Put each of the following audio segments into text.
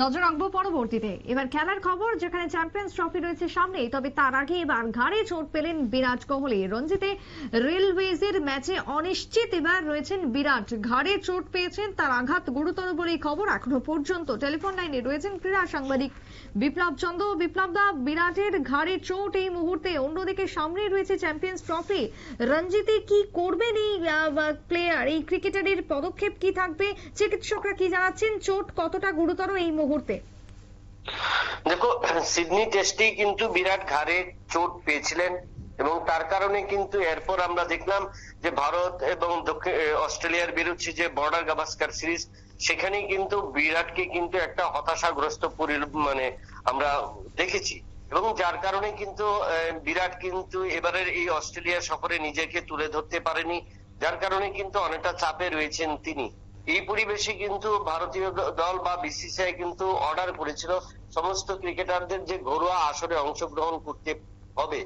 নজর রাখব পরবর্তীতে। এবার খেলার খবর, যেখানে চ্যাম্পিয়ন্স ট্রফি রয়েছে সামনেই, তবে তার আগে এবার ঘাড়ে চোট পেলেন বিরাট কোহলি। রঞ্জিতে রেলওয়েজের ম্যাচে অনিশ্চিত এবার রয়েছেন বিরাট। ঘাড়ে চোট পেয়েছেন, তার আঘাত গুরুতর বলেই খবর এখনও পর্যন্ত। টেলিফোন লাইনে রয়েছেন ক্রীড়া সাংবাদিক বিপ্লব চন্দ্র বিপ্লব দা, বিরাটের ঘাড়ে চোট এই মুহূর্তে। অন্যদিকে সামনে রয়েছে চ্যাম্পিয়ন্স ট্রফি রঞ্জিতে কি করবেন এই প্লেয়ার এই ক্রিকেটারের পদক্ষেপ কি থাকবে? চিকিৎসকরা কি জানাচ্ছেন? চোট কতটা গুরুতর এই মুহূর্তে? দেখো সিডনি টেস্টেই কিন্তু বিরাট ঘাড়ে চোট পেয়েছিলেন এবং তার কারণে কিন্তু এরপর আমরা দেখলাম যে ভারত এবং অস্ট্রেলিয়ার বিরুদ্ধে যে বর্ডার গাভাস্কার সিরিজ, সেখানেই কিন্তু বিরাটকে কিন্তু একটা হতাশাগ্রস্ত মানে আমরা দেখেছি। এবং যার কারণে কিন্তু বিরাট কিন্তু এবারের এই অস্ট্রেলিয়া সফরে নিজেকে তুলে ধরতে পারেনি, যার কারণে কিন্তু অনেকটা চাপে রয়েছেন তিনি। এই পরিবেশে কিন্তু ভারতীয় দল বা বিসিসিআই কিন্তু অর্ডার করেছিল সমস্ত ক্রিকেটারদের যে ঘরোয়া আসরে অংশগ্রহণ করতে হবে।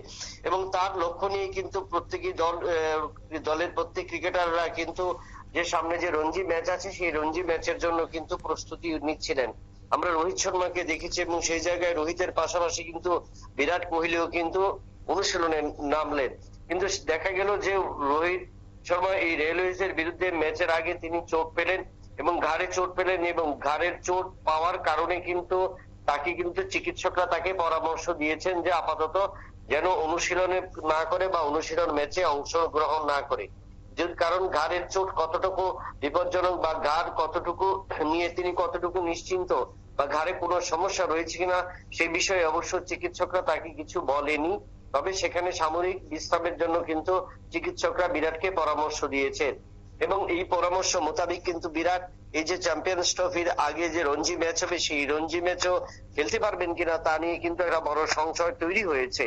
এবং তার লক্ষ্য নিয়ে কিন্তু প্রত্যেকই দল দলের প্রত্যেক ক্রিকেটাররা কিন্তু যে সামনে যে রঞ্জি ম্যাচ আছে, সেই রঞ্জি ম্যাচের জন্য কিন্তু প্রস্তুতি নিচ্ছিলেন। আমরা রোহিত শর্মাকে দেখেছি এবং সেই জায়গায় রোহিতের পাশাপাশি কিন্তু বিরাট কোহলিও কিন্তু অনুশীলনে নামলেন। কিন্তু দেখা গেল যে রোহিত শর্মা এই রেলওয়েজের বিরুদ্ধে ম্যাচের আগে তিনি চোট পেলেন এবং ঘাড়ে চোট পেলেন এবং ঘাড়ের চোট পাওয়ার কারণে কিন্তু তাকে কিন্তু চিকিৎসকরা তাকে পরামর্শ দিয়েছেন যে আপাতত যেন অনুশীলনে না করে বা অনুশীলন ম্যাচে অংশগ্রহণ না করে। কারণ ঘাড়ের চোট কতটুকু বিপজ্জনক বা ঘাড় কতটুকু নিয়ে তিনি কতটুকু নিশ্চিন্ত বা ঘাড়ে কোনো সমস্যা রয়েছে কিনা সে বিষয়ে অবশ্য চিকিৎসকরা তাকে কিছু বলেনি। তবে সেখানে সামরিক বিশ্রামের জন্য কিন্তু চিকিৎসকরা বিরাটকে পরামর্শ দিয়েছেন। এবং এই পরামর্শ মোতাবেক কিন্তু বিরাট এই যে চ্যাম্পিয়ন্স ট্রফির আগে যে রঞ্জি ম্যাচ হবে, সেই রঞ্জি ম্যাচও খেলতে পারবেন কিনা তা নিয়ে কিন্তু একটা বড় সংশয় তৈরি হয়েছে।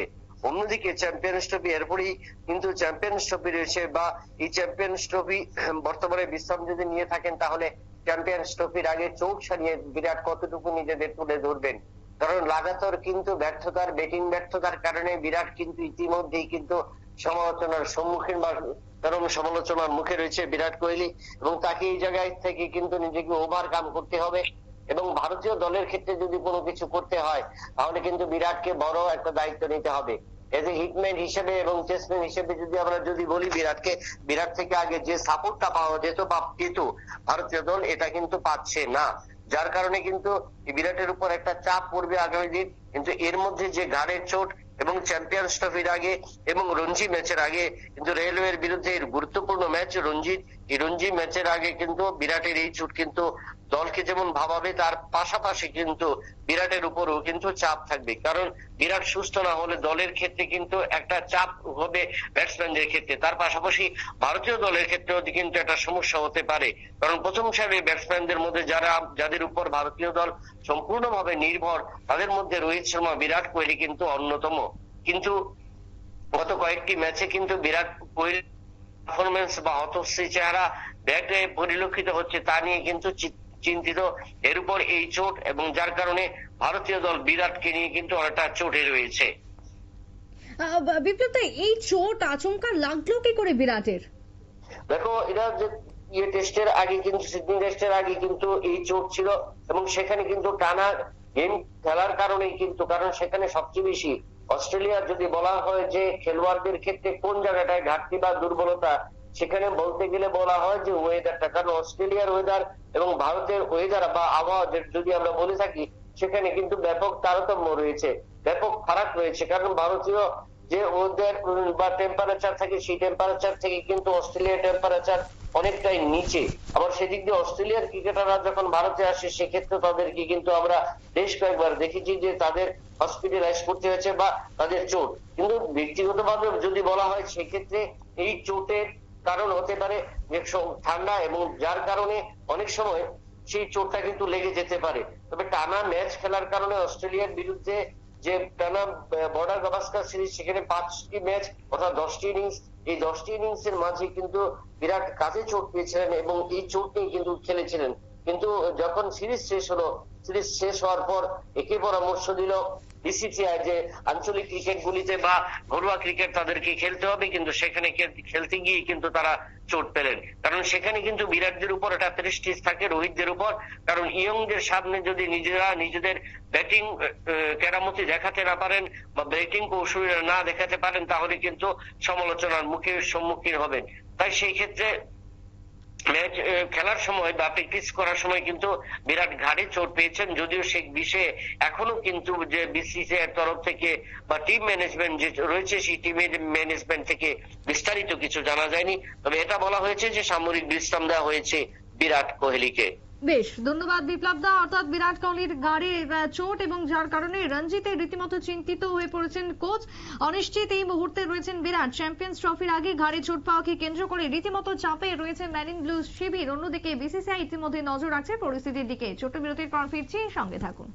অন্যদিকে চ্যাম্পিয়ন্স ট্রফি এরপরই কিন্তু চ্যাম্পিয়ন্স ট্রফি রয়েছে বা এই চ্যাম্পিয়ন্স ট্রফি বর্তমানে বিশ্রাম যদি নিয়ে থাকেন, তাহলে চ্যাম্পিয়ন্স ট্রফির আগে চোখ সারিয়ে বিরাট কতটুকু নিজেদের তুলে ধরবেন? কারণ লাগাতার কিন্তু ব্যর্থতার ব্যাটিং ব্যর্থতার কারণে বিরাট কিন্তু ইতিমধ্যেই কিন্তু সমালোচনার সম্মুখীন বা চরম সমালোচনার মুখে রয়েছে বিরাট কোহলি এবং তাকে এই জায়গায় থেকে কিন্তু নিজেকে ওভারকাম করতে হবে এবং ভারতীয় দলের ক্ষেত্রে যদি কোনো কিছু করতে হয়, তাহলে কিন্তু বিরাটকে বড় একটা দায়িত্ব নিতে হবে। এজ এ হিটম্যান হিসেবে এবং টেস্টম্যান হিসেবে যদি আমরা যদি বলি বিরাটকে, বিরাট থেকে আগে যে সাপোর্টটা পাওয়া যেত বা পেত ভারতীয় দল, এটা কিন্তু পাচ্ছে না। যার কারণে কিন্তু বিরাটের উপর একটা চাপ পড়বে আগামী দিন। কিন্তু এর মধ্যে যে ঘাড়ের চোট এবং চ্যাম্পিয়ন্স ট্রফির আগে এবং রঞ্জি ম্যাচের আগে কিন্তু রেলওয়ের বিরুদ্ধে গুরুত্বপূর্ণ ম্যাচ রঞ্জি এই রঞ্জি ম্যাচের আগে কিন্তু বিরাটের এই চোট কিন্তু দলকে যেমন ভাবাবে, তার পাশাপাশি কিন্তু বিরাটের উপরও কিন্তু চাপ থাকবে। কারণ বিরাট সুস্থ না হলে দলের ক্ষেত্রে কিন্তু একটা চাপ হবে ব্যাটসম্যানদের ক্ষেত্রে। তার পাশাপাশি ভারতীয় দলের ক্ষেত্রেও কিন্তু একটা সমস্যা হতে পারে। কারণ প্রথম সারি ব্যাটসম্যানদের মধ্যে যারা, যাদের উপর ভারতীয় দল সম্পূর্ণভাবে নির্ভর, তাদের মধ্যে রোহিত শর্মা, বিরাট কোহলি কিন্তু অন্যতম। কিন্তু গত কয়েকটি ম্যাচে কিন্তু বিরাট কোহলি পারফরমেন্স বা হতশ্রী চেহারা ব্যাটে পরিলক্ষিত হচ্ছে তা নিয়ে কিন্তু চিন্তিত এর উপর এই চোট এবং যার কারণে ভারতীয় দল বিরাটকে নিয়ে কিন্তু অনেকটা চোটে রয়েছে। বিপ্লব এই চোট আচমকা লাগল কি করে বিরাটের? দেখো এটা যে ইয়ে টেস্টের আগে কিন্তু সিডনি টেস্টের আগে কিন্তু এই চোট ছিল এবং সেখানে কিন্তু টানা গেম খেলার কারণে কিন্তু কারণ সেখানে সবচেয়ে বেশি অস্ট্রেলিয়ার যদি বলা হয় যে খেলোয়াড়দের ক্ষেত্রে কোন জায়গাটায় ঘাটতি বা দুর্বলতা সেখানে বলতে গেলে বলা হয় যে ওয়েদারটা কারণ অস্ট্রেলিয়ার ওয়েদার এবং ভারতের ওয়েদার বা আবহাওয়া যদি আমরা বলে থাকি, সেখানে কিন্তু ব্যাপক তারতম্য রয়েছে, ব্যাপক ফারাক রয়েছে। কারণ ভারতীয় যে ওদের বা টেম্পারেচার থাকে, সেই টেম্পারেচার থেকে কিন্তু অস্ট্রেলিয়ার টেম্পারেচার অনেকটাই নিচে। আবার সেদিক দিয়ে অস্ট্রেলিয়ার ক্রিকেটাররা যখন ভারতে আসে, সেক্ষেত্রে তাদেরকে কিন্তু আমরা বেশ কয়েকবার দেখেছি যে তাদের হসপিটালাইজ করতে হয়েছে বা তাদের চোট। কিন্তু ব্যক্তিগতভাবে যদি বলা হয়, সেক্ষেত্রে এই চোটের কারণ হতে পারে ঠান্ডা এবং যার কারণে অনেক সময় সেই চোটটা কিন্তু লেগে যেতে পারে। তবে টানা ম্যাচ খেলার কারণে অস্ট্রেলিয়ার বিরুদ্ধে যে টানা বর্ডার গাভাস্কার সিরিজ, সেখানে পাঁচটি ম্যাচ অর্থাৎ দশটি ইনিংস এই দশটি ইনিংস এর মাঝে কিন্তু বিরাট কাজে চোট পেয়েছিলেন এবং এই চোট নিয়ে কিন্তু খেলেছিলেন। কিন্তু যখন সিরিজ শেষ হলো, সিরিজ শেষ হওয়ার পর একে পরামর্শ দিল বিসিসিআই যে আঞ্চলিক ক্রিকেট গুলিতে বা ঘরোয়া ক্রিকেট তাদেরকে খেলতে হবে, কিন্তু সেখানে খেলতে গিয়ে কিন্তু তারা চোট পেলেন। কারণ সেখানে কিন্তু বিরাটদের উপর একটা প্রেস্টিজ থাকে, রোহিতদের উপর। কারণ ইয়ংদের সামনে যদি নিজেরা নিজেদের ব্যাটিং কেরামতি দেখাতে না পারেন বা ব্যাটিং কৌশল না দেখাতে পারেন, তাহলে কিন্তু সমালোচনার মুখে সম্মুখীন হবেন। তাই সেই ক্ষেত্রে ম্যাচ খেলার সময় বা প্র্যাকটিস করার সময় কিন্তু বিরাট ঘাড়ে চোট পেয়েছেন। যদিও সেই বিষয়ে এখনও কিন্তু যে বিসিসিআই তরফ থেকে বা টিম ম্যানেজমেন্ট যে রয়েছে, সেই টিমের ম্যানেজমেন্ট থেকে বিস্তারিত কিছু জানা যায়নি। তবে এটা বলা হয়েছে যে সামরিক বিশ্রাম দেওয়া হয়েছে বিরাট কোহলিকে। বেশ, ধন্যবাদ বিপ্লব দা অর্থাৎ বিরাট কোহলির গাড়ির চোট এবং যার কারণে রঞ্জিতে রীতিমতো চিন্তিত হয়ে পড়েছেন কোচ। অনিশ্চিত এই মুহূর্তে রয়েছেন বিরাট। চ্যাম্পিয়ন্স ট্রফির আগে ঘাড়ে চোট পাওয়াকে কেন্দ্র করে রীতিমতো চাপে রয়েছে ম্যারিন ব্লু শিবির। অন্যদিকে বিসিসিআই ইতিমধ্যে নজর রাখছে পরিস্থিতির দিকে। ছোট বিরতির পর ফিরছি, সঙ্গে থাকুন।